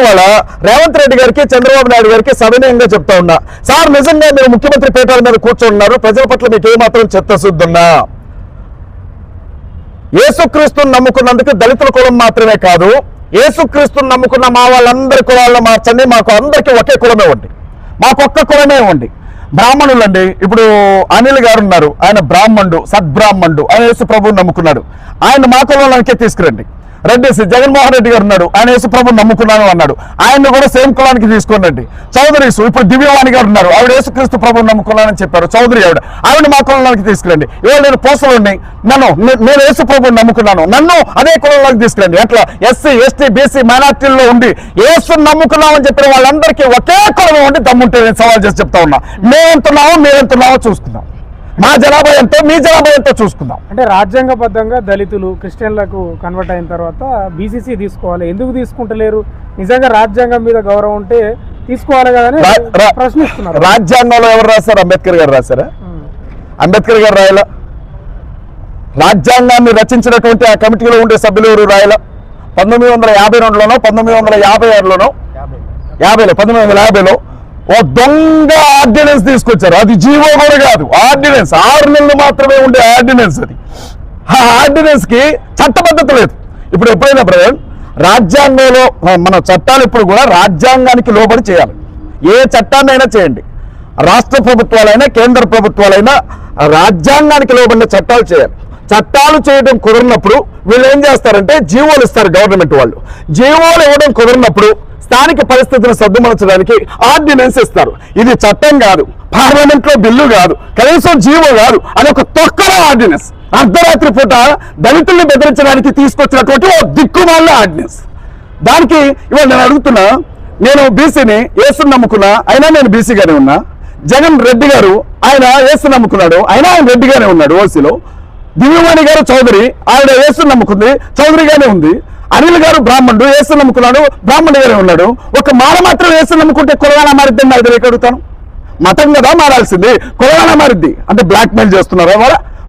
ఇవాళ రేవంత్ రెడ్డి గారికి చంద్రబాబు నాయుడు గారికి సవినయంగా చెప్తా ఉన్నా. సార్ నిజంగా మీరు ముఖ్యమంత్రి పీఠాల మీద కూర్చుంటున్నారు. ప్రజల పట్ల మీకు ఏమాత్రం చిత్తశుద్ధి ఏసుక్రీస్తుని యేసుక్రీస్తుని నమ్ముకున్నందుకు దళితుల కులం మాత్రమే కాదు ఏసుక్రీస్తుని నమ్ముకున్న మా వాళ్ళందరి కులాల్లో మార్చండి. మాకు అందరికీ ఒకే కులమే ఉండి మాకు ఒక్క కులమే ఉండి బ్రాహ్మణులు అండి ఇప్పుడు అనిల్ గారు ఉన్నారు. ఆయన బ్రాహ్మణుడు సద్బ్రాహ్మణుడు. ఆయన యేసు ప్రభువుని నమ్ముకున్నాడు. ఆయన మా కులంలోకే తీసుకురండి. రెడ్డి జగన్మోహన్ రెడ్డి గారు ఉన్నాడు. ఆయన యేసుప్రభు నమ్ముకున్నాను అన్నాడు. ఆయన్ని కూడా సేమ్ కులానికి తీసుకోండి చౌదరీస్ ఇప్పుడు దివ్యవాణి గారు ఉన్నారు. ఆవిడ యేసుక్రీస్తు ప్రభు నమ్ముకున్నానని చెప్పారు. చౌదరి ఆవిడ. ఆవిడ మా కులానికి తీసుకురండి. ఇవాళ నేను పోసలుండి నన్ను నేను యేసు ప్రభుని నమ్ముకున్నాను. నన్ను అదే కులంలోకి తీసుకురండి. అట్లా ఎస్సీ ఎస్టీ బీసీ మైనార్టీల్లో ఉండి యేసుని నమ్ముకున్నామని చెప్పిన వాళ్ళందరికీ ఒకే కులం ఉండి దమ్ముంటే నేను సవాల్ చేసి చెప్తా ఉన్నా. మేమెంతున్నామో చూస్తున్నాం. చూసుకుందాం మా జనాభా ఎంతో మీ జనాభా ఎంతో చూసుకుందాం. అంటే రాజ్యాంగబద్ధంగా దళితులు క్రిస్టియన్లకు కన్వర్ట్ అయిన తర్వాత బీసీసీ తీసుకోవాలి. ఎందుకు తీసుకుంటలేరు? నిజంగా రాజ్యాంగం మీద గౌరవం ఉంటే తీసుకోవాలి కదా ప్రశ్నిస్తున్నారు. రాజ్యాంగంలో ఎవరు రాశారు? అంబేద్కర్ గారు రాశారా. అంబేద్కర్ గారు రాయాల? రాజ్యాంగాన్ని రచించినటువంటి ఆ కమిటీలో ఉండే సభ్యులు ఎవరు రాయాల? పంతొమ్మిది వందల యాభై రెండులోనో పంతొమ్మిది వందల యాభై ఆరులోనో? యాభైలో పంతొమ్మిది వందల యాభైలో. ఓ దొంగ ఆర్డినెన్స్ తీసుకొచ్చారు. అది జీవో కూడా కాదు. ఆర్డినెన్స్. ఆరు నెలలు మాత్రమే ఉండే ఆర్డినెన్స్ అది. ఆ ఆర్డినెన్స్కి చట్టబద్ధత లేదు. ఇప్పుడు ఎప్పుడైనా బ్రదర్ రాజ్యాంగంలో మన చట్టాలు ఇప్పుడు కూడా రాజ్యాంగానికి లోబడి చేయాలి. ఏ చట్టాన్నైనా చేయండి. రాష్ట్ర ప్రభుత్వాలైనా కేంద్ర ప్రభుత్వాలైనా రాజ్యాంగానికి లోబడిన చట్టాలు చేయాలి. చట్టాలు చేయడం కుదరినప్పుడు వీళ్ళు ఏం చేస్తారంటే జీవోలు ఇస్తారు గవర్నమెంట్ వాళ్ళు. జీవోలు ఇవ్వడం కుదరినప్పుడు స్థానిక పరిస్థితులను సర్దుమనచడానికి ఆర్డినెన్స్ ఇస్తారు ఇది చట్టం కాదు పార్లమెంట్లో బిల్లు కాదు కనీసం జీవో కాదు అది ఒక తొక్కల ఆర్డినెన్స్. అర్ధరాత్రి పూట దళితుల్ని బెదిరించడానికి తీసుకొచ్చినటువంటి ఓ దిక్కుమాల ఆర్డినెన్స్. దానికి ఇవాళ నేను అడుగుతున్నా నేను బీసీని ఏసుని నమ్ముకున్నా అయినా నేను బీసీగానే ఉన్నా. జగన్ రెడ్డి గారు ఆయన ఏసు నమ్ముకున్నాడు అయినా ఆయన రెడ్డిగానే ఉన్నాడు ఓసీలో. దివ్యవాణి గారు చౌదరి ఆవిడ ఏసు నమ్ముకుంది చౌదరిగానే ఉంది. అనిల్ గారు బ్రాహ్మణుడు ఏసు నమ్ముకున్నాడు బ్రాహ్మణుడిగానే ఉన్నాడు. ఒక మాల మాత్రం ఏసు నమ్ముకుంటే కులగాన మారిద్ది నాకు తెలియక అడుగుతాను? మతం కదా మారాల్సింది. కులగాన మారిద్ది. అంటే బ్లాక్ మెయిల్ చేస్తున్నారా వాళ్ళ?